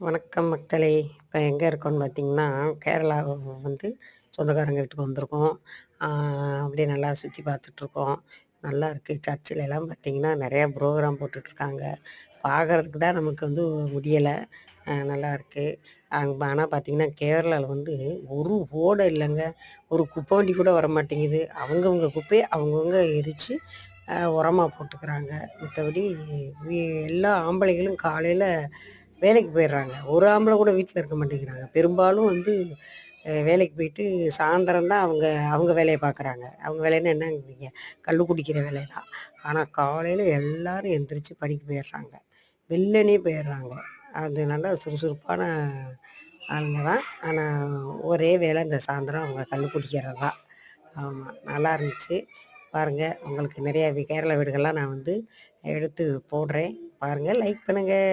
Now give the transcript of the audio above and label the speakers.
Speaker 1: வணக்கம் மக்களே! இப்போ எங்கே இருக்கோம்னு பார்த்தீங்கன்னா, கேரளா வந்து சொந்தக்காரங்க வீட்டுக்கு வந்திருக்கோம். அப்படியே நல்லா சுற்றி பார்த்துட்ருக்கோம். நல்லா இருக்குது சர்ச்சிலலாம் பார்த்தீங்கன்னா, நிறையா ப்ரோக்ராம் போட்டுட்ருக்காங்க. பார்க்கறதுக்கு தான் நமக்கு வந்து முடியலை நல்லா இருக்குது அங்கே ஆனால் பார்த்தீங்கன்னா, கேரளாவில் வந்து ஒரு ஓடை இல்லைங்க ஒரு குப்பை வண்டி கூட வர மாட்டேங்குது அவங்கவுங்க குப்பையை அவங்கவுங்க எரித்து உரமாக போட்டுக்கிறாங்க. மற்றபடி எல்லா ஆம்பளைகளும் காலையில் வேலைக்கு போயிடுறாங்க. ஒரு ஆம்பளை கூட வீட்டில் இருக்க மாட்டேங்கிறாங்க. பெரும்பாலும் வந்து வேலைக்கு போயிட்டு சாயந்தரம் தான் அவங்க அவங்க வேலையை பார்க்குறாங்க. அவங்க வேலைன்னா என்னங்கிறீங்க? கல் குடிக்கிற வேலை தான். ஆனால் காலையில் எல்லாரும் எந்திரிச்சு பணிக்கு போயிடுறாங்க. வெள்ளனே போயிடுறாங்க. அது நல்லா சுறுசுறுப்பான ஆளுங்க தான். ஆனால் ஒரே வேலை இந்த சாயந்தரம் அவங்க கல் குடிக்கிறது தான். ஆமாம் நல்லா இருந்துச்சு. பாருங்கள் உங்களுக்கு நிறையா வி கேரளா வீடுகள்லாம் நான் வந்து எடுத்து போடுறேன். பாருங்கள் லைக் பண்ணுங்கள்